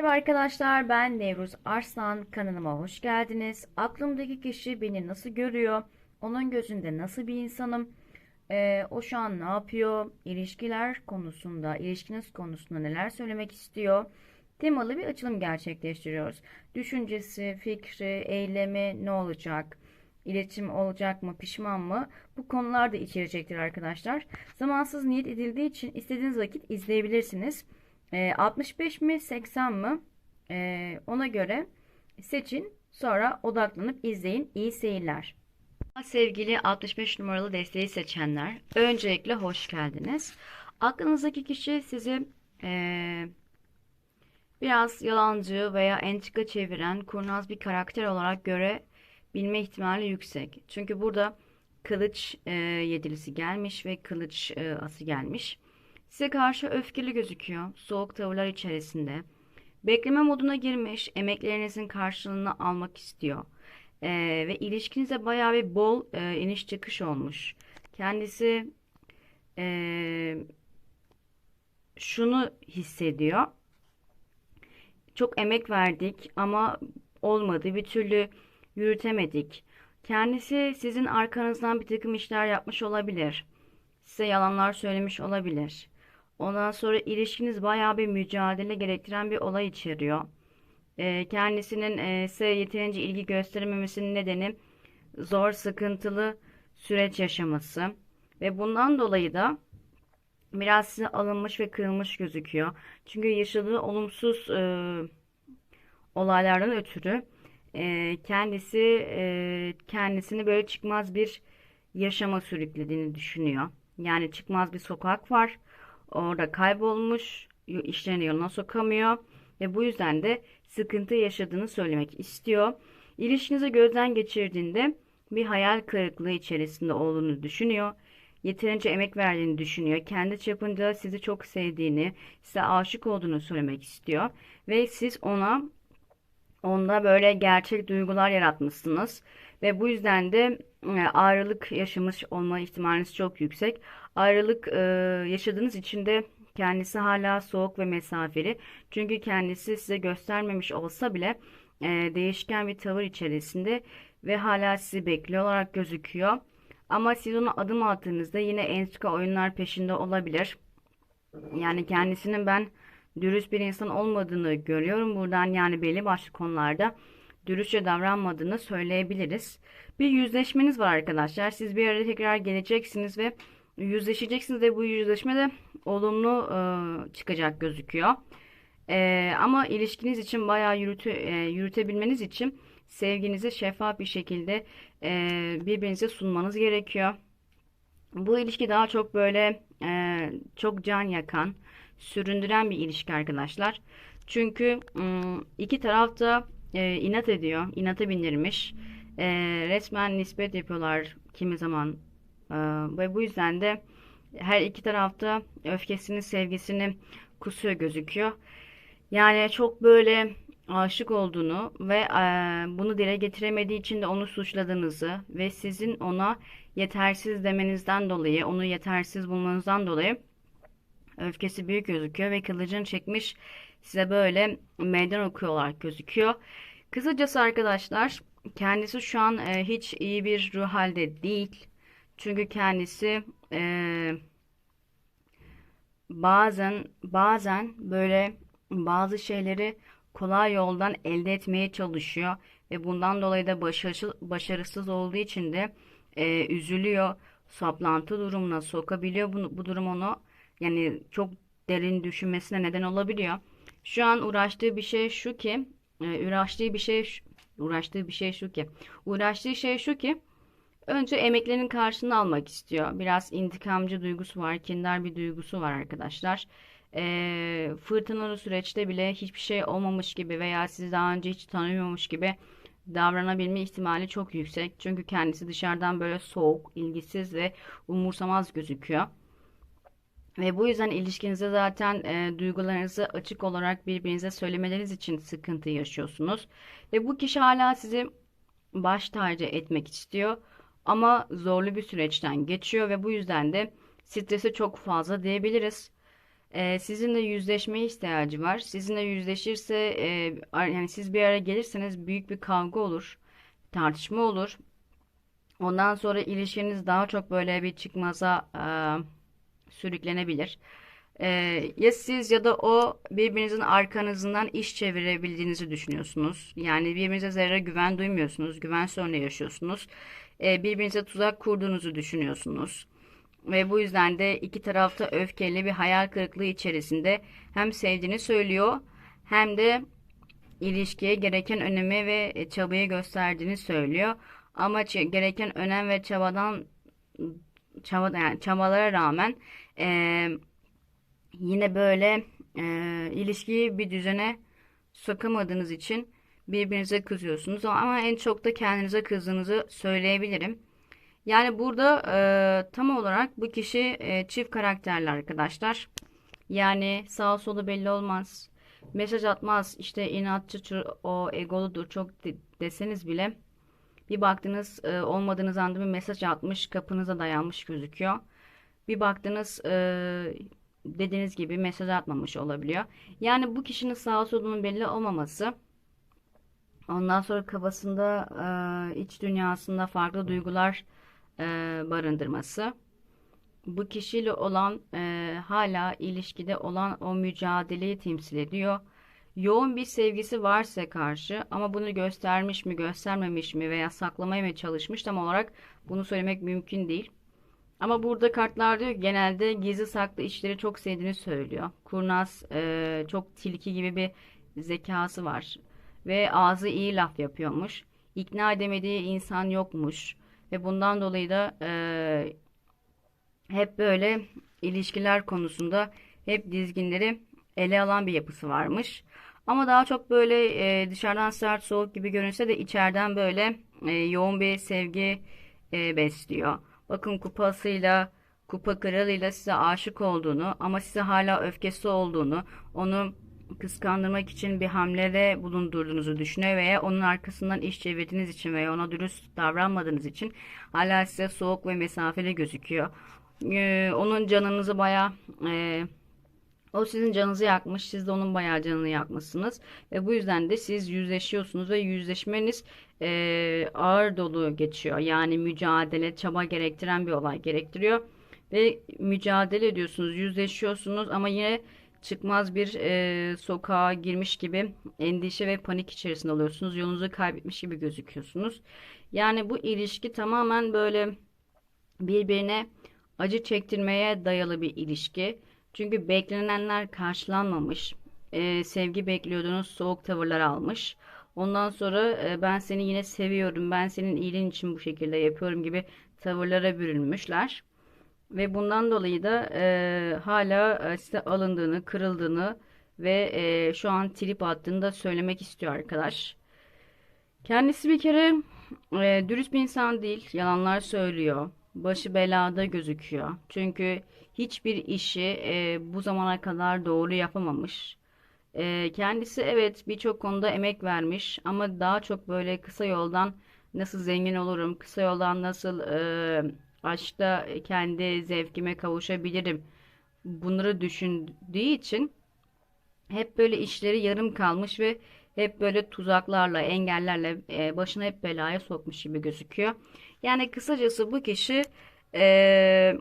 Merhaba arkadaşlar ben Nevruz Arslan kanalıma hoş geldiniz. Aklımdaki kişi beni nasıl görüyor? Onun gözünde nasıl bir insanım? Ee, o şu an ne yapıyor? İlişkiler konusunda, ilişkiniz konusunda neler söylemek istiyor? Temalı bir açılım gerçekleştiriyoruz. Düşüncesi, fikri, eylemi ne olacak? İletişim olacak mı, pişman mı? Bu konular da içerecektir arkadaşlar. Zamansız niyet edildiği için istediğiniz vakit izleyebilirsiniz. E, 65 mi 80 mi? E, ona göre seçin. Sonra odaklanıp izleyin. İyi seyirler. Sevgili 65 numaralı desteği seçenler, öncelikle hoş geldiniz. Aklınızdaki kişi sizi e, biraz yalancı veya entrika çeviren kurnaz bir karakter olarak görebilme ihtimali yüksek. Çünkü burada kılıç e, yedilisi gelmiş ve kılıç e, ası gelmiş. Size karşı öfkeli gözüküyor. Soğuk tavırlar içerisinde. Bekleme moduna girmiş. Emeklerinizin karşılığını almak istiyor. Ee, ve ilişkinize bayağı bir bol e, iniş çıkış olmuş. Kendisi e, şunu hissediyor. Çok emek verdik ama olmadı. Bir türlü yürütemedik. Kendisi sizin arkanızdan bir takım işler yapmış olabilir. Size yalanlar söylemiş olabilir. Ondan sonra ilişkiniz bayağı bir mücadele gerektiren bir olay içeriyor. E, kendisinin e, size yeterince ilgi gösterememesinin nedeni zor, sıkıntılı süreç yaşaması. Ve bundan dolayı da biraz size alınmış ve kırılmış gözüküyor. Çünkü yaşadığı olumsuz e, olaylardan ötürü e, kendisi e, kendisini böyle çıkmaz bir yaşama sürüklediğini düşünüyor. Yani çıkmaz bir sokak var orada kaybolmuş, işlerini yoluna sokamıyor ve bu yüzden de sıkıntı yaşadığını söylemek istiyor. İlişkinizi gözden geçirdiğinde bir hayal kırıklığı içerisinde olduğunu düşünüyor. Yeterince emek verdiğini düşünüyor. Kendi çapında sizi çok sevdiğini, size aşık olduğunu söylemek istiyor. Ve siz ona onda böyle gerçek duygular yaratmışsınız. Ve bu yüzden de e, ayrılık yaşamış olma ihtimaliniz çok yüksek. Ayrılık e, yaşadığınız için de kendisi hala soğuk ve mesafeli. Çünkü kendisi size göstermemiş olsa bile e, değişken bir tavır içerisinde ve hala sizi bekliyor olarak gözüküyor. Ama siz ona adım attığınızda yine entrika oyunlar peşinde olabilir. Yani kendisinin ben dürüst bir insan olmadığını görüyorum buradan yani belli başlı konularda dürüstçe davranmadığını söyleyebiliriz. Bir yüzleşmeniz var arkadaşlar. Siz bir araya tekrar geleceksiniz ve yüzleşeceksiniz ve bu yüzleşme de olumlu e, çıkacak gözüküyor. E, ama ilişkiniz için bayağı yürütü, e, yürütebilmeniz için sevginizi şeffaf bir şekilde e, birbirinize sunmanız gerekiyor. Bu ilişki daha çok böyle e, çok can yakan, süründüren bir ilişki arkadaşlar. Çünkü iki taraf da e, inat ediyor, inata bindirmiş. E, resmen nispet yapıyorlar kimi zaman e, ve bu yüzden de her iki tarafta öfkesini, sevgisini kusuyor gözüküyor. Yani çok böyle aşık olduğunu ve e, bunu dile getiremediği için de onu suçladığınızı ve sizin ona yetersiz demenizden dolayı, onu yetersiz bulmanızdan dolayı öfkesi büyük gözüküyor ve kılıcını çekmiş size böyle meydan okuyorlar gözüküyor. Kısacası arkadaşlar kendisi şu an e, hiç iyi bir ruh halde değil. Çünkü kendisi e, bazen bazen böyle bazı şeyleri kolay yoldan elde etmeye çalışıyor ve bundan dolayı da başarısız, başarısız olduğu için de e, üzülüyor. Saplantı durumuna sokabiliyor. Bu, bu durum onu yani çok derin düşünmesine neden olabiliyor. Şu an uğraştığı bir şey şu ki, e, uğraştığı bir şey uğraştığı bir şey şu ki, uğraştığı şey şu ki önce emeklerinin karşılığını almak istiyor. Biraz intikamcı duygusu var, kindar bir duygusu var arkadaşlar. E, fırtınalı süreçte bile hiçbir şey olmamış gibi veya sizi daha önce hiç tanımıyormuş gibi davranabilme ihtimali çok yüksek. Çünkü kendisi dışarıdan böyle soğuk, ilgisiz ve umursamaz gözüküyor. Ve bu yüzden ilişkinizde zaten e, duygularınızı açık olarak birbirinize söylemeleriniz için sıkıntı yaşıyorsunuz. Ve bu kişi hala sizi baş tacı etmek istiyor. Ama zorlu bir süreçten geçiyor ve bu yüzden de stresi çok fazla diyebiliriz. Ee, sizinle yüzleşmeye ihtiyacı var. Sizinle yüzleşirse e, yani siz bir araya gelirseniz büyük bir kavga olur, tartışma olur. Ondan sonra ilişkiniz daha çok böyle bir çıkmaza e, sürüklenebilir. E, ya siz ya da o birbirinizin arkanızdan iş çevirebildiğinizi düşünüyorsunuz. Yani birbirinize zerre güven duymuyorsunuz, güven sorunu yaşıyorsunuz. E, birbirinize tuzak kurduğunuzu düşünüyorsunuz. Ve bu yüzden de iki tarafta öfkeli bir hayal kırıklığı içerisinde hem sevdiğini söylüyor hem de ilişkiye gereken önemi ve çabayı gösterdiğini söylüyor. Ama gereken önem ve çabadan çaba yani çabalara rağmen e, yine böyle e, ilişkiyi bir düzene sokamadığınız için birbirinize kızıyorsunuz. Ama en çok da kendinize kızdığınızı söyleyebilirim. Yani burada e, tam olarak bu kişi e, çift karakterli arkadaşlar. Yani sağ solu belli olmaz. Mesaj atmaz. İşte inatçı, o egoludur çok de- deseniz bile bir baktınız e, olmadığınız anda bir mesaj atmış, kapınıza dayanmış gözüküyor. Bir baktınız e, dediğiniz gibi mesaj atmamış olabiliyor. Yani bu kişinin sağ solunun belli olmaması, ondan sonra kafasında, e, iç dünyasında farklı duygular e, barındırması bu kişiyle olan e, hala ilişkide olan o mücadeleyi temsil ediyor. Yoğun bir sevgisi varsa karşı ama bunu göstermiş mi, göstermemiş mi veya saklamaya mı çalışmış tam olarak bunu söylemek mümkün değil. Ama burada kartlar diyor genelde gizli saklı işleri çok sevdiğini söylüyor. Kurnaz, e, çok tilki gibi bir zekası var ve ağzı iyi laf yapıyormuş. İkna edemediği insan yokmuş ve bundan dolayı da e, hep böyle ilişkiler konusunda hep dizginleri ele alan bir yapısı varmış. Ama daha çok böyle e, dışarıdan sert soğuk gibi görünse de içeriden böyle e, yoğun bir sevgi e, besliyor. Bakın kupasıyla, kupa kralıyla size aşık olduğunu ama size hala öfkesi olduğunu, onu kıskandırmak için bir hamlede bulundurduğunuzu düşünüyor veya onun arkasından iş çevirdiğiniz için veya ona dürüst davranmadığınız için hala size soğuk ve mesafeli gözüküyor. Ee, onun canınızı bayağı e, o sizin canınızı yakmış, siz de onun bayağı canını yakmışsınız ve bu yüzden de siz yüzleşiyorsunuz ve yüzleşmeniz e, ağır dolu geçiyor. Yani mücadele, çaba gerektiren bir olay gerektiriyor ve mücadele ediyorsunuz, yüzleşiyorsunuz ama yine çıkmaz bir e, sokağa girmiş gibi endişe ve panik içerisinde oluyorsunuz. Yolunuzu kaybetmiş gibi gözüküyorsunuz. Yani bu ilişki tamamen böyle birbirine acı çektirmeye dayalı bir ilişki. Çünkü beklenenler karşılanmamış. Ee, sevgi bekliyordunuz, soğuk tavırlar almış. Ondan sonra e, ben seni yine seviyorum, ben senin iyiliğin için bu şekilde yapıyorum gibi tavırlara bürünmüşler. Ve bundan dolayı da e, hala e, size alındığını, kırıldığını ve e, şu an trip attığını da söylemek istiyor arkadaş. Kendisi bir kere e, dürüst bir insan değil, yalanlar söylüyor. Başı belada gözüküyor. Çünkü hiçbir işi e, bu zamana kadar doğru yapamamış. E, kendisi evet birçok konuda emek vermiş ama daha çok böyle kısa yoldan nasıl zengin olurum, kısa yoldan nasıl e, aşkta kendi zevkime kavuşabilirim bunları düşündüğü için hep böyle işleri yarım kalmış ve hep böyle tuzaklarla, engellerle e, başını hep belaya sokmuş gibi gözüküyor. Yani kısacası bu kişi e,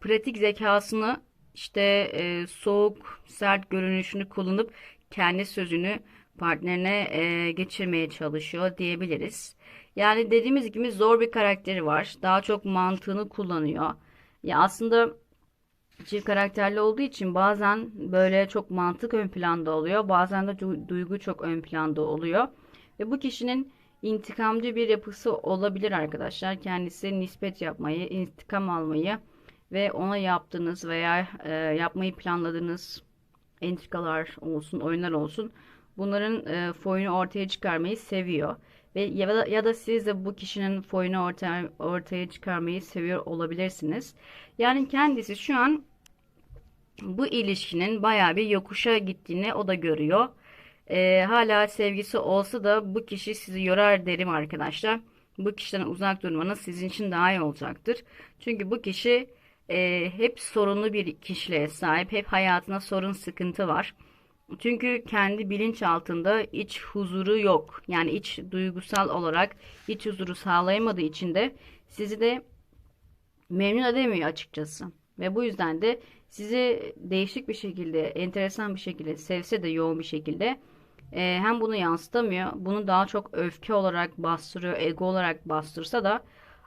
pratik zekasını işte e, soğuk, sert görünüşünü kullanıp kendi sözünü partnerine e, geçirmeye çalışıyor diyebiliriz. Yani dediğimiz gibi zor bir karakteri var. Daha çok mantığını kullanıyor. Ya aslında Çift karakterli olduğu için bazen böyle çok mantık ön planda oluyor. Bazen de du- duygu çok ön planda oluyor. Ve bu kişinin intikamcı bir yapısı olabilir arkadaşlar. Kendisi nispet yapmayı, intikam almayı ve ona yaptığınız veya e, yapmayı planladığınız entrikalar olsun, oyunlar olsun. Bunların e, foyunu ortaya çıkarmayı seviyor. Ve ya da, ya da siz de bu kişinin foyunu ortaya, ortaya çıkarmayı seviyor olabilirsiniz. Yani kendisi şu an bu ilişkinin bayağı bir yokuşa gittiğini o da görüyor. Ee, hala sevgisi olsa da bu kişi sizi yorar derim arkadaşlar. Bu kişiden uzak durmanız sizin için daha iyi olacaktır. Çünkü bu kişi e, hep sorunlu bir kişiliğe sahip. Hep hayatına sorun, sıkıntı var. Çünkü kendi bilinç altında iç huzuru yok. Yani iç duygusal olarak iç huzuru sağlayamadığı için de sizi de memnun edemiyor açıkçası. Ve bu yüzden de sizi değişik bir şekilde, enteresan bir şekilde sevse de yoğun bir şekilde e, hem bunu yansıtamıyor, bunu daha çok öfke olarak bastırıyor, ego olarak bastırsa da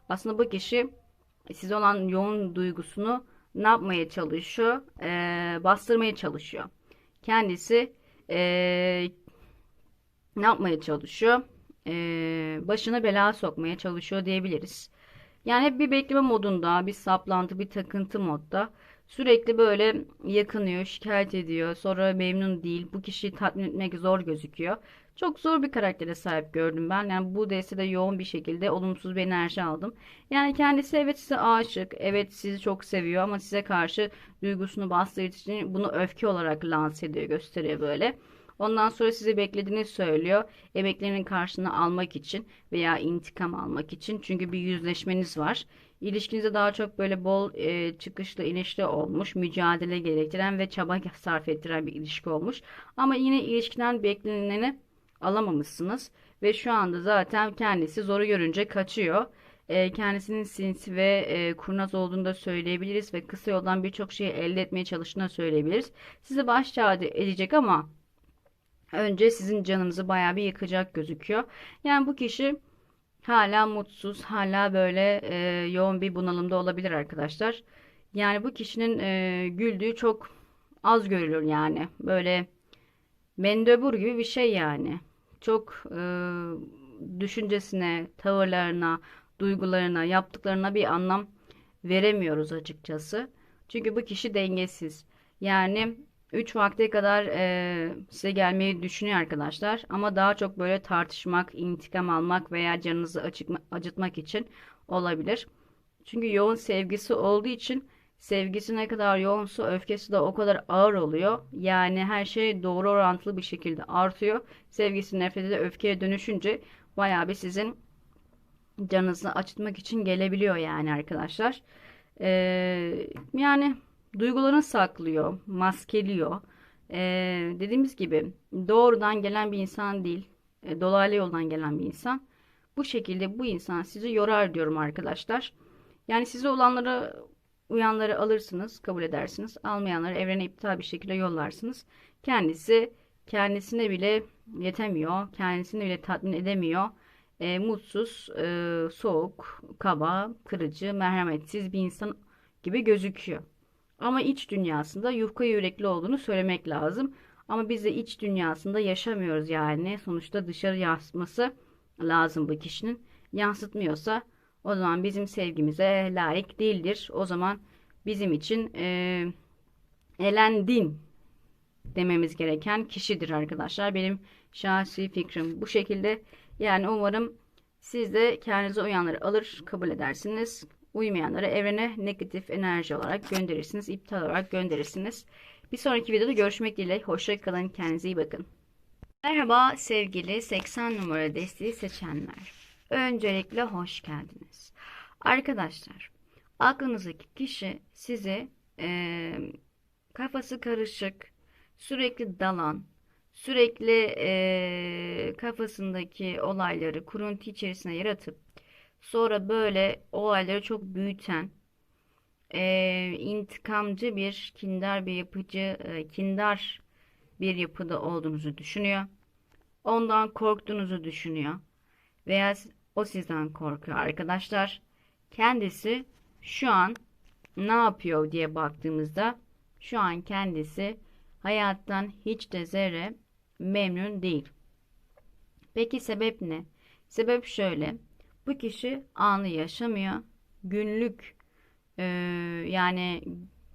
aslında bu kişi size olan yoğun duygusunu ne yapmaya çalışıyor? E, bastırmaya çalışıyor. Kendisi e, ne yapmaya çalışıyor? E, başına bela sokmaya çalışıyor diyebiliriz. Yani hep bir bekleme modunda, bir saplantı, bir takıntı modda. Sürekli böyle yakınıyor, şikayet ediyor. Sonra memnun değil. Bu kişiyi tatmin etmek zor gözüküyor. Çok zor bir karaktere sahip gördüm ben. Yani bu destede yoğun bir şekilde olumsuz bir enerji aldım. Yani kendisi evet size aşık. Evet sizi çok seviyor ama size karşı duygusunu bastığı için bunu öfke olarak lanse ediyor, gösteriyor böyle. Ondan sonra sizi beklediğini söylüyor. Emeklerinin karşılığını almak için veya intikam almak için. Çünkü bir yüzleşmeniz var. İlişkinizde daha çok böyle bol e, çıkışlı inişli olmuş, mücadele gerektiren ve çaba sarf ettiren bir ilişki olmuş. Ama yine ilişkiden beklenileni alamamışsınız. Ve şu anda zaten kendisi zoru görünce kaçıyor. E, kendisinin sinsi ve e, kurnaz olduğunu da söyleyebiliriz ve kısa yoldan birçok şeyi elde etmeye çalıştığını söyleyebiliriz. Sizi baş edecek ama önce sizin canınızı bayağı bir yıkacak gözüküyor. Yani bu kişi hala mutsuz, hala böyle e, yoğun bir bunalımda olabilir arkadaşlar. Yani bu kişinin e, güldüğü çok az görülür yani. Böyle mendebur gibi bir şey yani. Çok e, düşüncesine, tavırlarına, duygularına, yaptıklarına bir anlam veremiyoruz açıkçası. Çünkü bu kişi dengesiz. Yani 3 vakte kadar e, size gelmeyi düşünüyor arkadaşlar. Ama daha çok böyle tartışmak, intikam almak veya canınızı acıtma, acıtmak için olabilir. Çünkü yoğun sevgisi olduğu için sevgisi ne kadar yoğunsa öfkesi de o kadar ağır oluyor. Yani her şey doğru orantılı bir şekilde artıyor. Sevgisi nefreti de öfkeye dönüşünce bayağı bir sizin canınızı acıtmak için gelebiliyor yani arkadaşlar. Ee, yani duygularını saklıyor, maskeliyor. Ee, dediğimiz gibi doğrudan gelen bir insan değil, e, dolaylı yoldan gelen bir insan. Bu şekilde bu insan sizi yorar diyorum arkadaşlar. Yani size olanları uyanları alırsınız, kabul edersiniz. Almayanları evrene iptal bir şekilde yollarsınız. Kendisi kendisine bile yetemiyor, kendisini bile tatmin edemiyor. E, mutsuz, e, soğuk, kaba, kırıcı, merhametsiz bir insan gibi gözüküyor. Ama iç dünyasında yufka yürekli olduğunu söylemek lazım. Ama biz de iç dünyasında yaşamıyoruz yani. Sonuçta dışarı yansıtması lazım bu kişinin. Yansıtmıyorsa o zaman bizim sevgimize layık değildir. O zaman bizim için e, elendin dememiz gereken kişidir arkadaşlar. Benim şahsi fikrim bu şekilde. Yani umarım siz de kendinize uyanları alır kabul edersiniz. Uymayanları evrene negatif enerji olarak gönderirsiniz. iptal olarak gönderirsiniz. Bir sonraki videoda görüşmek dileğiyle. Hoşça kalın. Kendinize iyi bakın. Merhaba sevgili 80 numara desteği seçenler. Öncelikle hoş geldiniz. Arkadaşlar aklınızdaki kişi sizi e, kafası karışık, sürekli dalan, sürekli e, kafasındaki olayları kuruntu içerisine yaratıp Sonra böyle olayları çok büyüten, e, intikamcı bir, kindar bir yapıcı, e, kindar bir yapıda olduğunuzu düşünüyor. Ondan korktuğunuzu düşünüyor. Veya o sizden korkuyor arkadaşlar. Kendisi şu an ne yapıyor diye baktığımızda şu an kendisi hayattan hiç de zerre memnun değil. Peki sebep ne? Sebep şöyle. Bu kişi anı yaşamıyor. Günlük e, yani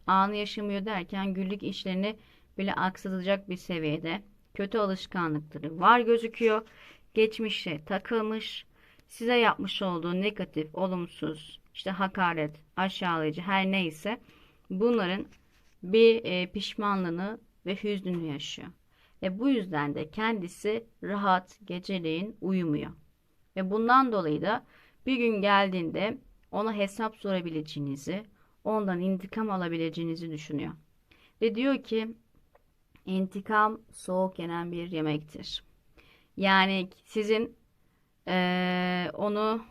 anı yaşamıyor derken günlük işlerini bile aksatacak bir seviyede kötü alışkanlıkları var gözüküyor. Geçmişe takılmış. Size yapmış olduğu negatif, olumsuz, işte hakaret, aşağılayıcı her neyse bunların bir e, pişmanlığını ve hüznünü yaşıyor. Ve bu yüzden de kendisi rahat geceleyin uyumuyor. Ve bundan dolayı da bir gün geldiğinde ona hesap sorabileceğinizi, ondan intikam alabileceğinizi düşünüyor. Ve diyor ki intikam soğuk yenen bir yemektir. Yani sizin eee, onu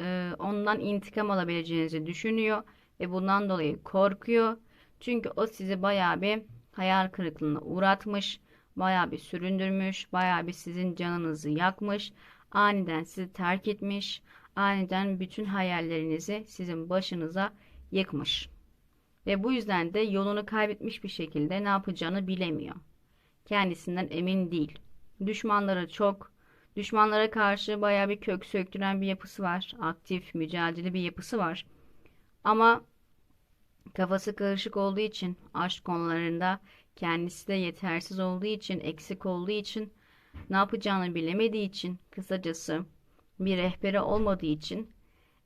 eee, ondan intikam alabileceğinizi düşünüyor ve bundan dolayı korkuyor. Çünkü o sizi bayağı bir hayal kırıklığına uğratmış, bayağı bir süründürmüş, bayağı bir sizin canınızı yakmış, aniden sizi terk etmiş, aniden bütün hayallerinizi sizin başınıza yıkmış. Ve bu yüzden de yolunu kaybetmiş bir şekilde ne yapacağını bilemiyor. Kendisinden emin değil. Düşmanları çok. Düşmanlara karşı bayağı bir kök söktüren bir yapısı var. Aktif, mücadele bir yapısı var. Ama kafası karışık olduğu için aşk konularında kendisi de yetersiz olduğu için, eksik olduğu için, ne yapacağını bilemediği için, kısacası bir rehberi olmadığı için,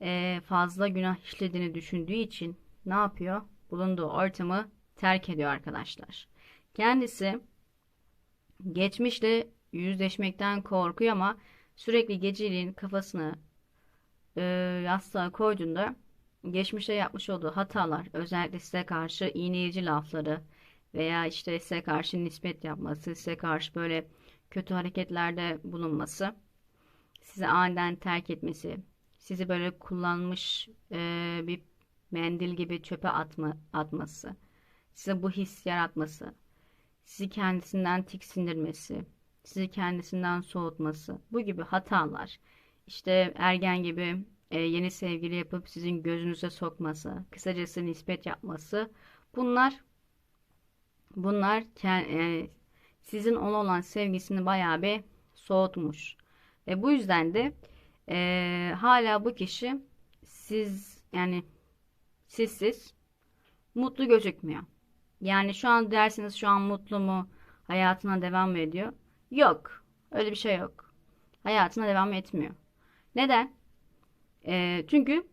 eee, fazla günah işlediğini düşündüğü için ne yapıyor? Bulunduğu ortamı terk ediyor arkadaşlar. Kendisi geçmişle yüzleşmekten korkuyor ama sürekli geceliğin kafasını e, yastığa koyduğunda geçmişte yapmış olduğu hatalar, özellikle size karşı iğneyici lafları veya işte size karşı nispet yapması, size karşı böyle kötü hareketlerde bulunması, sizi aniden terk etmesi, sizi böyle kullanmış e, bir mendil gibi çöpe atma, atması, size bu his yaratması, sizi kendisinden tiksindirmesi, sizi kendisinden soğutması, bu gibi hatalar, işte ergen gibi e, yeni sevgili yapıp sizin gözünüze sokması, kısacası nispet yapması, bunlar bunlar e, sizin ona olan sevgisini bayağı bir soğutmuş. Ve bu yüzden de e, hala bu kişi siz yani sizsiz mutlu gözükmüyor. Yani şu an dersiniz şu an mutlu mu? Hayatına devam mı ediyor? Yok. Öyle bir şey yok. Hayatına devam etmiyor. Neden? Ee, çünkü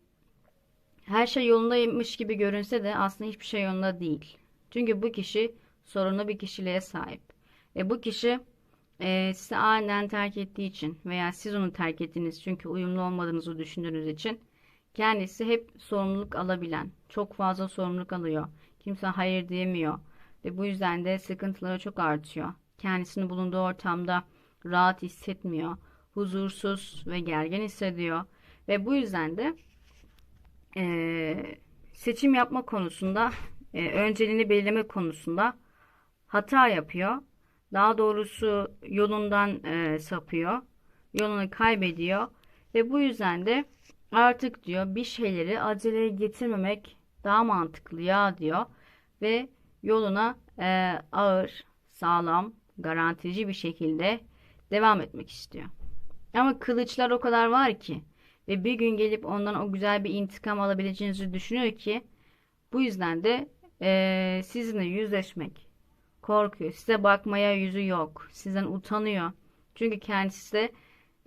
her şey yolundaymış gibi görünse de aslında hiçbir şey yolunda değil. Çünkü bu kişi sorunlu bir kişiliğe sahip. Ve bu kişi e, sizi aniden terk ettiği için veya siz onu terk ettiğiniz çünkü uyumlu olmadığınızı düşündüğünüz için kendisi hep sorumluluk alabilen, çok fazla sorumluluk alıyor. Kimse hayır diyemiyor ve bu yüzden de sıkıntıları çok artıyor. Kendisini bulunduğu ortamda rahat hissetmiyor, huzursuz ve gergin hissediyor. Ve bu yüzden de eee, seçim yapma konusunda, eee, önceliğini belirleme konusunda hata yapıyor. Daha doğrusu yolundan eee, sapıyor, yolunu kaybediyor. Ve bu yüzden de artık diyor bir şeyleri aceleye getirmemek daha mantıklı ya diyor. Ve yoluna eee, ağır, sağlam, garantici bir şekilde devam etmek istiyor. Ama kılıçlar o kadar var ki ve bir gün gelip ondan o güzel bir intikam alabileceğinizi düşünüyor ki bu yüzden de eee, sizinle yüzleşmek korkuyor. Size bakmaya yüzü yok. Sizden utanıyor. Çünkü kendisi de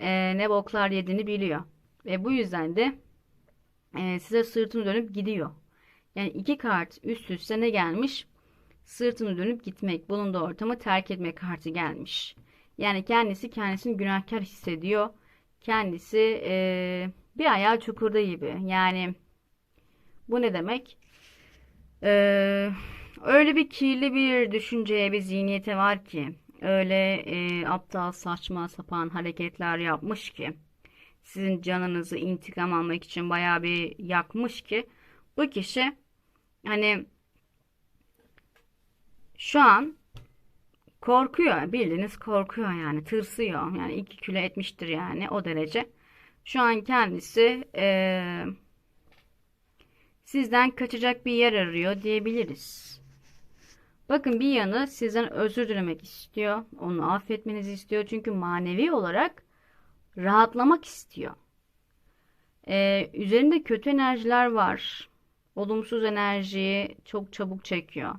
eee, ne boklar yediğini biliyor. Ve bu yüzden de eee, size sırtını dönüp gidiyor. Yani iki kart üst üste ne gelmiş? Sırtını dönüp gitmek, bulunduğu ortamı terk etme kartı gelmiş. Yani kendisi kendisini günahkar hissediyor. Kendisi eee, bir ayağı çukurda gibi. Yani bu ne demek? Eee, öyle bir kirli bir düşünceye, bir zihniyete var ki, öyle eee, aptal, saçma sapan hareketler yapmış ki, sizin canınızı intikam almak için bayağı bir yakmış ki, bu kişi hani şu an korkuyor, bildiğiniz korkuyor yani, tırsıyor. Yani iki kilo etmiştir yani o derece. Şu an kendisi eee, sizden kaçacak bir yer arıyor diyebiliriz. Bakın bir yanı sizden özür dilemek istiyor. Onu affetmenizi istiyor. Çünkü manevi olarak rahatlamak istiyor. Ee, üzerinde kötü enerjiler var. Olumsuz enerjiyi çok çabuk çekiyor.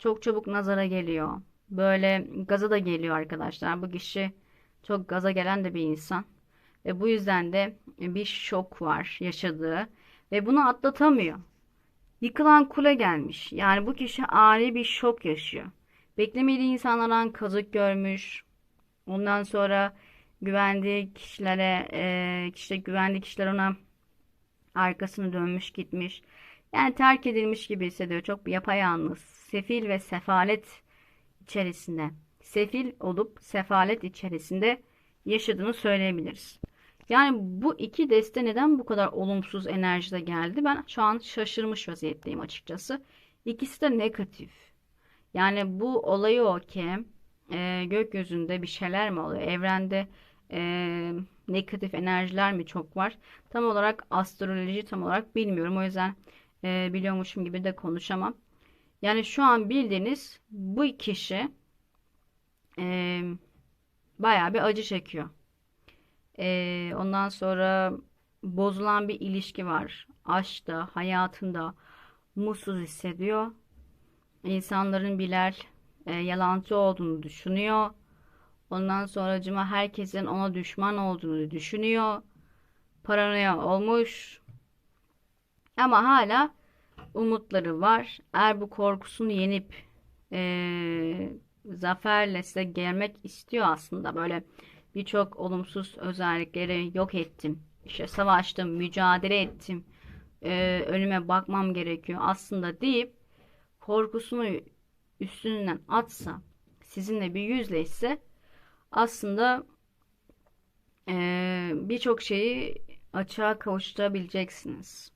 Çok çabuk nazara geliyor. Böyle gaza da geliyor arkadaşlar. Bu kişi çok gaza gelen de bir insan. Ve bu yüzden de bir şok var yaşadığı. Ve bunu atlatamıyor. Yıkılan kule gelmiş. Yani bu kişi ani bir şok yaşıyor. Beklemediği insanlardan kazık görmüş. Ondan sonra güvendiği kişilere, e, işte güvendiği kişiler ona arkasını dönmüş gitmiş. Yani terk edilmiş gibi hissediyor. Çok yapayalnız, sefil ve sefalet içerisinde. Sefil olup sefalet içerisinde yaşadığını söyleyebiliriz. Yani bu iki deste neden bu kadar olumsuz enerjide geldi? Ben şu an şaşırmış vaziyetteyim açıkçası. İkisi de negatif. Yani bu olayı o ki e, gökyüzünde bir şeyler mi oluyor? Evrende e, negatif enerjiler mi çok var? Tam olarak astroloji tam olarak bilmiyorum. O yüzden e, biliyormuşum gibi de konuşamam. Yani şu an bildiğiniz bu kişi e, bayağı bir acı çekiyor. E, ondan sonra bozulan bir ilişki var. Aşkta, hayatında mutsuz hissediyor. İnsanların birer e, yalancı olduğunu düşünüyor. Ondan sonracıma herkesin ona düşman olduğunu düşünüyor. Paranoya olmuş. Ama hala umutları var. Eğer bu korkusunu yenip e, zaferle size gelmek istiyor aslında. Böyle birçok olumsuz özellikleri yok ettim. İşte savaştım, mücadele ettim. E, önüme bakmam gerekiyor aslında deyip korkusunu üstünden atsa, sizinle bir yüzleşse aslında e, birçok şeyi açığa kavuşturabileceksiniz.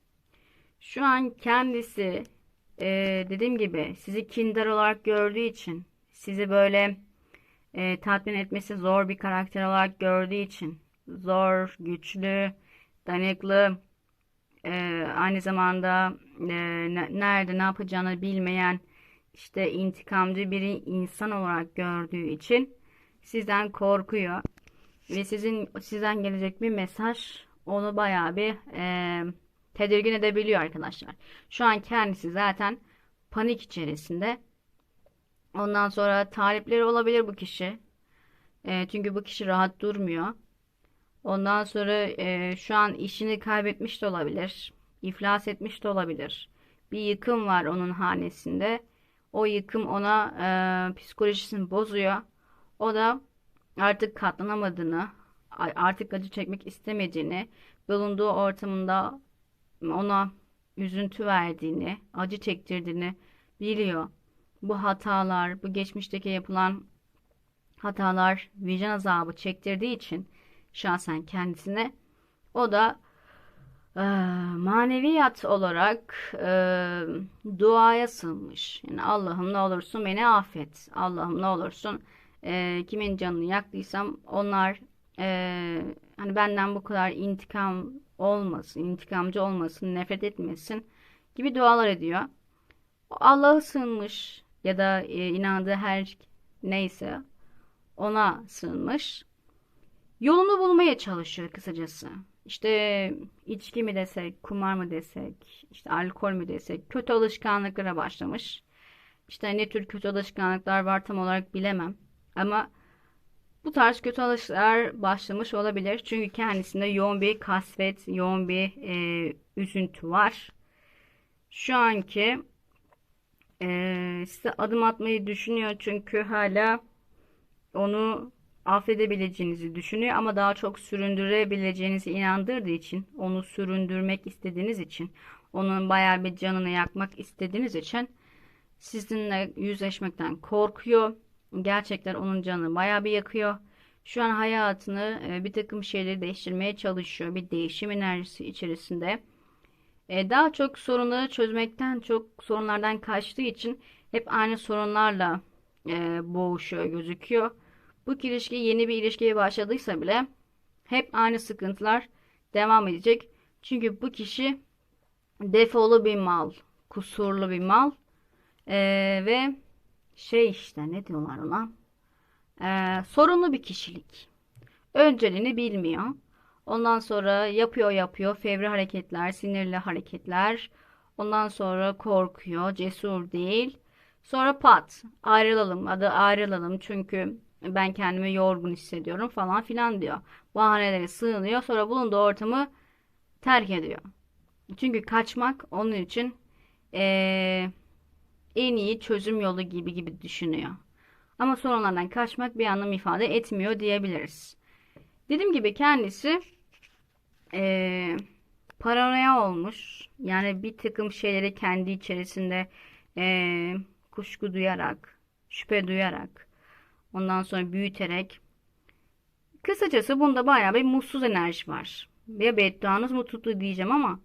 Şu an kendisi e, dediğim gibi sizi kindar olarak gördüğü için sizi böyle e, tatmin etmesi zor bir karakter olarak gördüğü için zor, güçlü, dayanıklı e, aynı zamanda e, nerede ne yapacağını bilmeyen işte intikamcı bir insan olarak gördüğü için sizden korkuyor. Ve sizin sizden gelecek bir mesaj onu bayağı bir e, tedirgin edebiliyor arkadaşlar. Şu an kendisi zaten panik içerisinde. Ondan sonra talipleri olabilir bu kişi. E, çünkü bu kişi rahat durmuyor. Ondan sonra e, şu an işini kaybetmiş de olabilir. İflas etmiş de olabilir. Bir yıkım var onun hanesinde. O yıkım ona e, psikolojisini bozuyor. O da artık katlanamadığını, artık acı çekmek istemediğini, bulunduğu ortamında ona üzüntü verdiğini, acı çektirdiğini biliyor. Bu hatalar, bu geçmişteki yapılan hatalar vicdan azabı çektirdiği için şahsen kendisine o da e, maneviyat olarak e, duaya sığınmış. Yani Allah'ım ne olursun beni affet. Allah'ım ne olursun e, kimin canını yaktıysam onlar e, hani benden bu kadar intikam olmasın, intikamcı olmasın, nefret etmesin gibi dualar ediyor. Allah'a sığınmış ya da e, inandığı her neyse ona sığınmış. Yolunu bulmaya çalışıyor kısacası. İşte içki mi desek, kumar mı desek, işte alkol mü desek, kötü alışkanlıklara başlamış. İşte ne tür kötü alışkanlıklar var tam olarak bilemem. Ama bu tarz kötü alışlar başlamış olabilir. Çünkü kendisinde yoğun bir kasvet, yoğun bir e, üzüntü var. Şu anki e, size adım atmayı düşünüyor. Çünkü hala onu affedebileceğinizi düşünüyor ama daha çok süründürebileceğinizi inandırdığı için, onu süründürmek istediğiniz için, onun bayağı bir canını yakmak istediğiniz için sizinle yüzleşmekten korkuyor. Gerçekten onun canını bayağı bir yakıyor. Şu an hayatını e, bir takım şeyleri değiştirmeye çalışıyor. Bir değişim enerjisi içerisinde. E, daha çok sorunları çözmekten çok sorunlardan kaçtığı için hep aynı sorunlarla e, boğuşuyor gözüküyor. Bu ilişki yeni bir ilişkiye başladıysa bile hep aynı sıkıntılar devam edecek. Çünkü bu kişi defolu bir mal, kusurlu bir mal ee, ve şey işte ne diyorlar ona ee, sorunlu bir kişilik. Önceliğini bilmiyor. Ondan sonra yapıyor yapıyor fevri hareketler, sinirli hareketler. Ondan sonra korkuyor, cesur değil. Sonra pat ayrılalım, adı ayrılalım çünkü ben kendimi yorgun hissediyorum falan filan diyor. Bahanelere sığınıyor sonra bulunduğu ortamı terk ediyor. Çünkü kaçmak onun için ee, en iyi çözüm yolu gibi gibi düşünüyor. Ama sorunlardan kaçmak bir anlam ifade etmiyor diyebiliriz. Dediğim gibi kendisi ee, paranoya olmuş. Yani bir takım şeyleri kendi içerisinde eee, kuşku duyarak, şüphe duyarak, ondan sonra büyüterek. Kısacası bunda bayağı bir mutsuz enerji var. Ya bedduanız mutluluk diyeceğim ama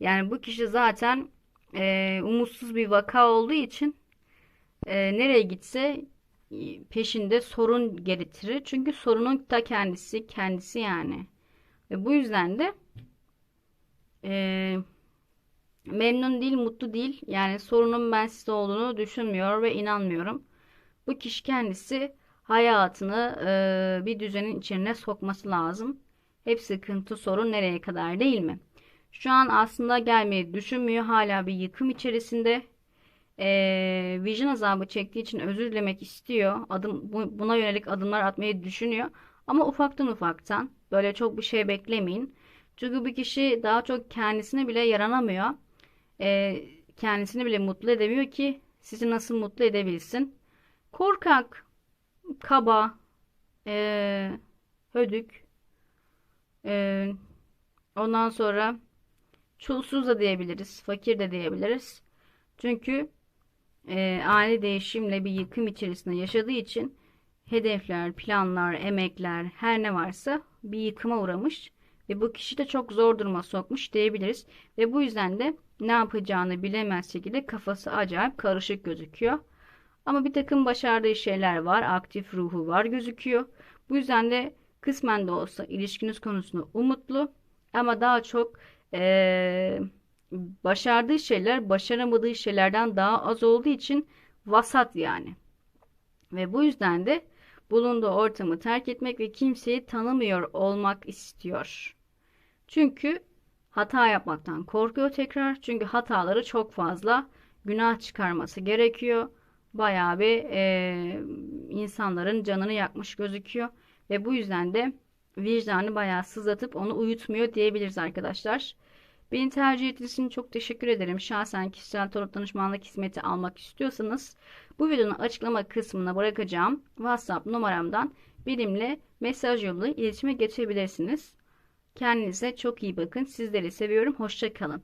yani bu kişi zaten eee, umutsuz bir vaka olduğu için eee, nereye gitse e, peşinde sorun getirir. Çünkü sorunun da kendisi kendisi yani. Ve bu yüzden de eee, memnun değil, mutlu değil. Yani sorunun ben sizde olduğunu düşünmüyor ve inanmıyorum. Bu kişi kendisi hayatını eee, bir düzenin içine sokması lazım. Hep sıkıntı, sorun nereye kadar değil mi? Şu an aslında gelmeyi düşünmüyor. Hala bir yıkım içerisinde. Eee vicdan azabı çektiği için özür dilemek istiyor. Adım bu- buna yönelik adımlar atmayı düşünüyor. Ama ufaktan ufaktan böyle çok bir şey beklemeyin. Çünkü bir kişi daha çok kendisine bile yaranamıyor. Eee, kendisini bile mutlu edemiyor ki sizi nasıl mutlu edebilsin? Korkak, kaba, eee, hödük, eee, ondan sonra çulsuz da diyebiliriz, fakir de diyebiliriz. Çünkü e, ani değişimle bir yıkım içerisinde yaşadığı için hedefler, planlar, emekler her ne varsa bir yıkıma uğramış ve bu kişi de çok zor duruma sokmuş diyebiliriz. Ve bu yüzden de ne yapacağını bilemez şekilde kafası acayip karışık gözüküyor. Ama bir takım başardığı şeyler var, aktif ruhu var gözüküyor. Bu yüzden de kısmen de olsa ilişkiniz konusunda umutlu ama daha çok eee, başardığı şeyler başaramadığı şeylerden daha az olduğu için vasat yani. Ve bu yüzden de bulunduğu ortamı terk etmek ve kimseyi tanımıyor olmak istiyor. Çünkü hata yapmaktan korkuyor tekrar. Çünkü hataları çok fazla günah çıkarması gerekiyor. Bayağı bir eee, insanların canını yakmış gözüküyor. Ve bu yüzden de vicdanı bayağı sızlatıp onu uyutmuyor diyebiliriz arkadaşlar. Beni tercih ettiğiniz için çok teşekkür ederim. Şahsen kişisel tarot danışmanlık hizmeti almak istiyorsanız bu videonun açıklama kısmına bırakacağım WhatsApp numaramdan benimle mesaj yoluyla iletişime geçebilirsiniz. Kendinize çok iyi bakın. Sizleri seviyorum. Hoşça kalın.